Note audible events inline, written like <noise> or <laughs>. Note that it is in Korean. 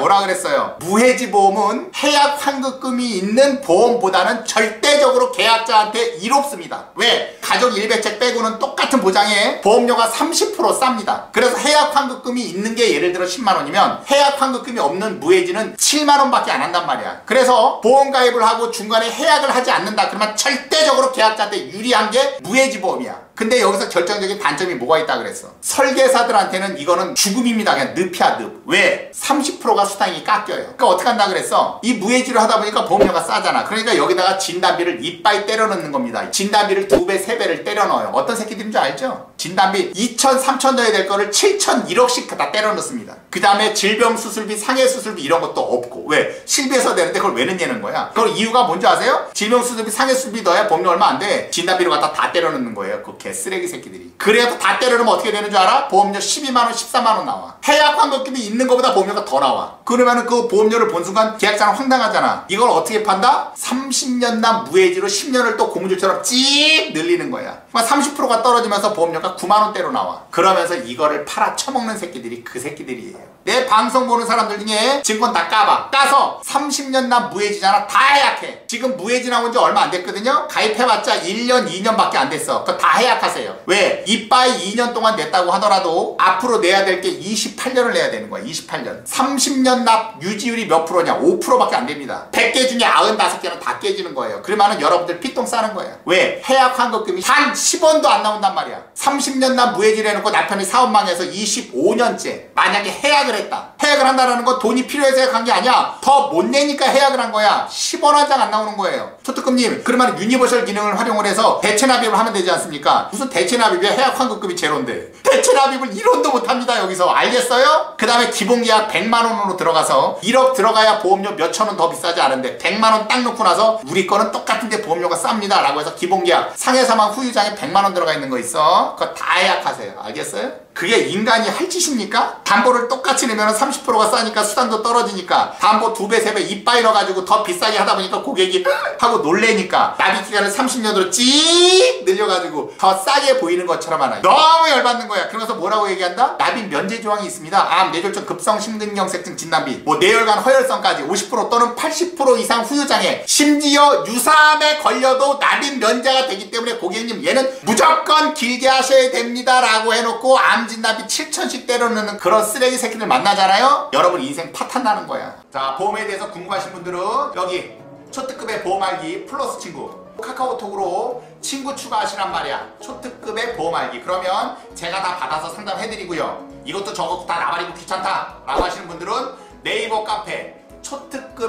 뭐라 그랬어요? 무해지 보험은 해약 환급금이 있는 보험보다는 절대적으로 계약자한테 이롭습니다. 왜? 가족 일배책 빼고는 똑같은 보장에 보험료가 30% 쌉니다. 그래서 해약 환급금이 있는 게 예를 들어 10만 원이면 해약 환급금이 없는 무해지는 7만 원밖에 안 한단 말이야. 그래서 보험 가입을 하고 중간에 해약을 하지 않는다. 그러면 절대적으로 계약자한테 유리한 게 무해지 보험이야. 근데 여기서 결정적인 단점이 뭐가 있다 그랬어? 설계사들한테는 이거는 죽음입니다. 그냥 늪이야 늪. 왜? 30%가 수당이 깎여요. 그러니까 어떻게 한다 그랬어? 이 무해지를 하다 보니까 보험료가 싸잖아. 그러니까 여기다가 진단비를 이빠이 때려 넣는 겁니다. 진단비를 두 배, 세 배를 때려 넣어요. 어떤 새끼들인 줄 알죠? 진단 비 2천, 3천 넣어야 될 거를 7천, 1억씩 다 때려 넣습니다. 그 다음에 질병 수술비, 상해 수술비 이런 것도 없고 왜? 실비에서 되는데 그걸 왜 넣냐는 거야. 그걸 이유가 뭔지 아세요? 질병 수술비, 상해 수술비 넣어야 보험료 얼마 안 돼. 진단비를 갖다 다 때려 넣는 거예요. 그 개쓰레기 새끼들이. 그래도 다 때려 넣으면 어떻게 되는 줄 알아? 보험료 12만원, 14만원 나와. 해약 환급금이 있는 것보다 보험료가 더 나와. 그러면은 그 보험료를 본 순간 계약자는 황당하잖아. 이걸 어떻게 판다? 30년 남 무해지로 10년을 또 고무줄처럼 찌익 늘리는 거야. 30%가 떨어지면서 보험료가 9만원대로 나와. 그러면서 이거를 팔아 처먹는 새끼들이 그 새끼들이에요. 내 방송 보는 사람들 중에 증권 다 까봐. 까서 30년 남 무해지잖아. 다 해약해. 지금 무해지 나온 지 얼마 안 됐거든요. 가입해봤자 1년, 2년밖에 안 됐어. 그거 다 해약하세요. 왜? 이빠이 2년 동안 냈다고 하더라도 앞으로 내야 될 게 28년을 내야 되는 거야. 28년. 30년 납 유지율이 몇 프로냐? 5%밖에 안 됩니다. 100개 중에 95개는 다 깨지는 거예요. 그러면은 여러분들 피똥 싸는 거예요. 왜? 해약 환급금이 한 10원도 안 나온단 말이야. 30년 납 무해지를 해놓고 남편이 사업망에서 25년째 만약에 해약을 했다. 해약을 한다는 건 돈이 필요해서 해약한 게 아니야. 더 못 내니까 해약을 한 거야. 10원 한 장 안 나오는 거예요. 초특급님 그러면 유니버셜 기능을 활용을 해서 대체 납입을 하면 되지 않습니까? 무슨 대체 납입에 해약 환급금이 제로인데 대체 납입을 1원도 못합니다 여기서 알겠어요? 그 다음에 기본 계약 100만 원으로 들어가서 1억 들어가야 보험료 몇천 원 더 비싸지 않은데 100만 원 딱 놓고 나서 우리 거는 똑같은데 보험료가 쌉니다 라고 해서 기본 계약 상해 사망 후유장에 100만 원 들어가 있는 거 있어 그거 다 해약하세요 알겠어요? 그게 인간이 할 짓입니까? 담보를 똑같이 내면 30%가 싸니까 수당도 떨어지니까 담보 두 배, 세배 이빠이 넣어가지고 더 비싸게 하다 보니까 고객이 <laughs> 하고 놀래니까 납입 기간을 30년으로 찌익 늘려가지고 더 싸게 보이는 것처럼 하나 너무 열받는 거야. 그러면서 뭐라고 얘기한다? 납입 면제 조항이 있습니다. 암, 뇌졸중, 급성 심근경색증 진단비, 뭐 뇌혈관 허혈성까지 50% 또는 80% 이상 후유장애, 심지어 유사암에 걸려도 납입 면제가 되기 때문에 고객님 얘는 무조건 길게 하셔야 됩니다 라고 해놓고 암 진단비 7천씩 때려넣는 그런 쓰레기 새끼들 만나잖아요? 여러분 인생 파탄 나는 거야. 자, 보험에 대해서 궁금하신 분들은 여기 초특급의 보험 알기 플러스 친구 카카오톡으로 친구 추가하시란 말이야. 초특급의 보험 알기. 그러면 제가 다 받아서 상담해드리고요. 이것도 저것도 다 나발이고 귀찮다 라고 하시는 분들은 네이버 카페 초특